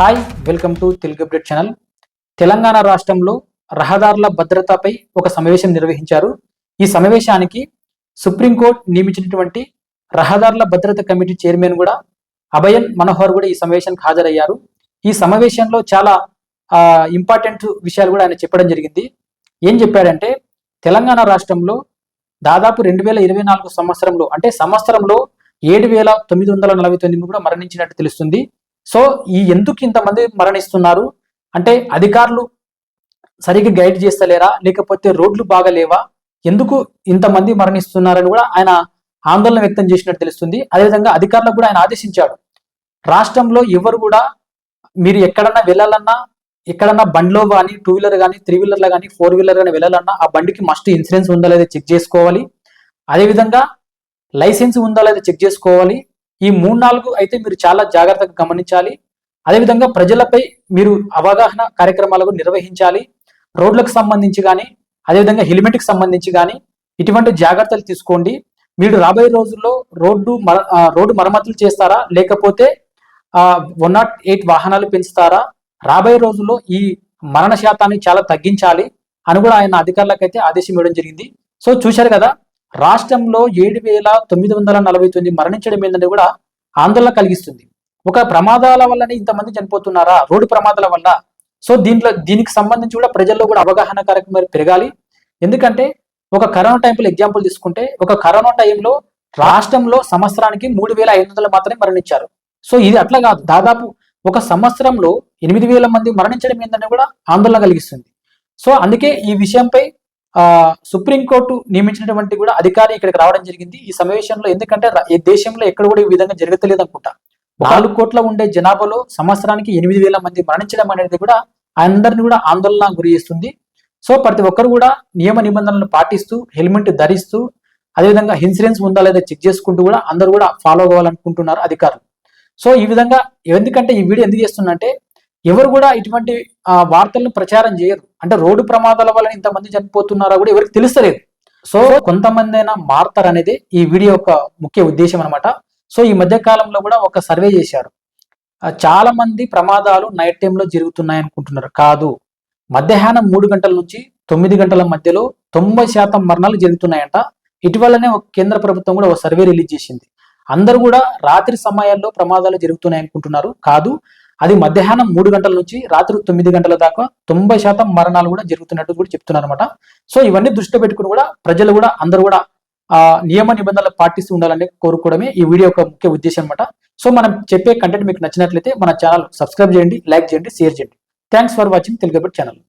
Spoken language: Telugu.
Hi welcome to Telugu update channel. Telangana రాష్ట్రంలో రహదారుల భద్రతపై ఒక సమావేశం నిర్వహించారు. ఈ సమావేశానికి సుప్రీంకోర్టు నియమించినటువంటి రహదారుల భద్రత కమిటీ చైర్మన్ కూడా అభయన్ మనోహర్ కూడా ఈ సమావేశానికి హాజరయ్యారు. ఈ సమావేశంలో చాలా ఇంపార్టెంట్ విషయాలు కూడా ఆయన చెప్పడం జరిగింది. ఏం చెప్పాడంటే తెలంగాణ రాష్ట్రంలో దాదాపు రెండు వేల ఇరవై నాలుగు సంవత్సరంలో అంటే సంవత్సరంలో ఏడు వేల తొమ్మిది వందల నలభై తొమ్మిది కూడా మరణించినట్టు తెలుస్తుంది. సో ఈ ఎందుకు ఇంతమంది మరణిస్తున్నారు? అంటే అధికారులు సరిగ్గా గైడ్ చేస్తలేరా? లేకపోతే రోడ్లు బాగలేవా? ఎందుకు ఇంతమంది మరణిస్తున్నారని కూడా ఆయన ఆందోళన వ్యక్తం చేసినట్టు తెలుస్తుంది. అదేవిధంగా అధికారులకు కూడా ఆయన ఆదేశించాడు. రాష్ట్రంలో ఎవరు కూడా మీరు ఎక్కడన్నా వెళ్ళాలన్నా ఎక్కడన్నా బండిలో కానీ టూ వీలర్ కానీ త్రీ వీలర్లో కానీ ఫోర్ వీలర్ కానీ వెళ్ళాలన్నా ఆ బండికి మస్ట్ ఇన్సూరెన్స్ ఉందా లేదా చెక్ చేసుకోవాలి. అదేవిధంగా లైసెన్స్ ఉందా లేదా చెక్ చేసుకోవాలి. ఈ మూడు నాలుగు అయితే మీరు చాలా జాగ్రత్తగా గమనించాలి. అదేవిధంగా ప్రజలపై మీరు అవగాహన కార్యక్రమాలకు నిర్వహించాలి. రోడ్లకు సంబంధించి కానీ అదేవిధంగా హెల్మెట్కి సంబంధించి కానీ ఇటువంటి జాగ్రత్తలు తీసుకోండి. మీరు రాబోయే రోజుల్లో రోడ్డు మర రోడ్డు మరమ్మతులు చేస్తారా? లేకపోతే వన్ నాట్ ఎయిట్ వాహనాలు పెంచుతారా? రాబోయే రోజుల్లో ఈ మరణ శాతాన్ని చాలా తగ్గించాలి అని కూడా ఆయన అధికారులకు అయితే ఆదేశం ఇవ్వడం జరిగింది. సో చూశారు కదా రాష్ట్రంలో ఏడు వేల తొమ్మిది వందల నలభై తొమ్మిది మరణించడం ఏంటంటే కూడా ఆందోళన కలిగిస్తుంది. ఒక ప్రమాదాల వల్లనే ఇంతమంది చనిపోతున్నారా? రోడ్డు ప్రమాదాల వల్ల. సో దీంట్లో దీనికి సంబంధించి కూడా ప్రజల్లో కూడా అవగాహన కార్యక్రమాలు పెరగాలి. ఎందుకంటే ఒక కరోనా టైంలో ఎగ్జాంపుల్ తీసుకుంటే ఒక కరోనా టైంలో రాష్ట్రంలో సంవత్సరానికి మూడు వేల ఐదు వందలు మాత్రమే మరణించారు. సో ఇది అట్లా కాదు. దాదాపు ఒక సంవత్సరంలో ఎనిమిది వేల మంది మరణించడం ఏంటనే కూడా ఆందోళన కలిగిస్తుంది. సో అందుకే ఈ విషయంపై సుప్రీంకోర్టు నియమించినటువంటి కూడా అధికారి ఇక్కడికి రావడం జరిగింది. ఈ సమావేశంలో ఎందుకంటే ఈ దేశంలో ఎక్కడ కూడా ఈ విధంగా జరగట్లేదు అనుకుంటా నాలుగు కోట్ల ఉండే జనాభాలో సంవత్సరానికి ఎనిమిది వేల మంది మరణించడం అనేది కూడా అందరిని కూడా ఆందోళన గురి చేస్తుంది. సో ప్రతి ఒక్కరు కూడా నియమ నిబంధనలను పాటిస్తూ హెల్మెట్ ధరిస్తూ అదేవిధంగా ఇన్సూరెన్స్ ఉందా లేదా చెక్ చేసుకుంటూ కూడా అందరూ కూడా ఫాలో అవ్వాలనుకుంటున్నారు అధికారులు. సో ఈ విధంగా ఎందుకంటే ఈ వీడియో ఎందుకు చేస్తున్నంటే ఎవరు కూడా ఇటువంటి వార్తలను ప్రచారం చేయరు. అంటే రోడ్డు ప్రమాదాల వల్ల ఇంతమంది చనిపోతున్నారా కూడా ఎవరికి తెలుస్తలేదు. సో కొంతమంది అయినా మారుతారు అనేది ఈ వీడియో యొక్క ముఖ్య ఉద్దేశం అనమాట సో ఈ మధ్య కాలంలో కూడా ఒక సర్వే చేశారు. చాలా మంది ప్రమాదాలు నైట్ టైంలో జరుగుతున్నాయి అనుకుంటున్నారు. కాదు. మధ్యాహ్నం మూడు గంటల నుంచి తొమ్మిది గంటల మధ్యలో తొంభై శాతం మరణాలు జరుగుతున్నాయంట. ఇటీవలనే ఒక కేంద్ర ప్రభుత్వం కూడా ఒక సర్వే రిలీజ్ చేసింది. అందరూ కూడా రాత్రి సమయాల్లో ప్రమాదాలు జరుగుతున్నాయి అనుకుంటున్నారు. కాదు. అది మధ్యాహ్నం మూడు గంటల నుంచి రాత్రి తొమ్మిది గంటల దాకా తొంభై శాతం మరణాలు కూడా జరుగుతున్నట్టు కూడా చెప్తున్నారు అనమాట సో ఇవన్నీ దృష్టిలో పెట్టుకుని కూడా ప్రజలు కూడా అందరూ కూడా ఆ నియమ నిబంధనలు పాటిస్తూ ఉండాలని కోరుకోవడమే ఈ వీడియో యొక్క ముఖ్య ఉద్దేశం అనమాట సో మనం చెప్పే కంటెంట్ మీకు నచ్చినట్లయితే మన ఛానల్ సబ్స్క్రైబ్ చేయండి లైక్ చేయండి షేర్ చేయండి. Thanks for watching Telugu channel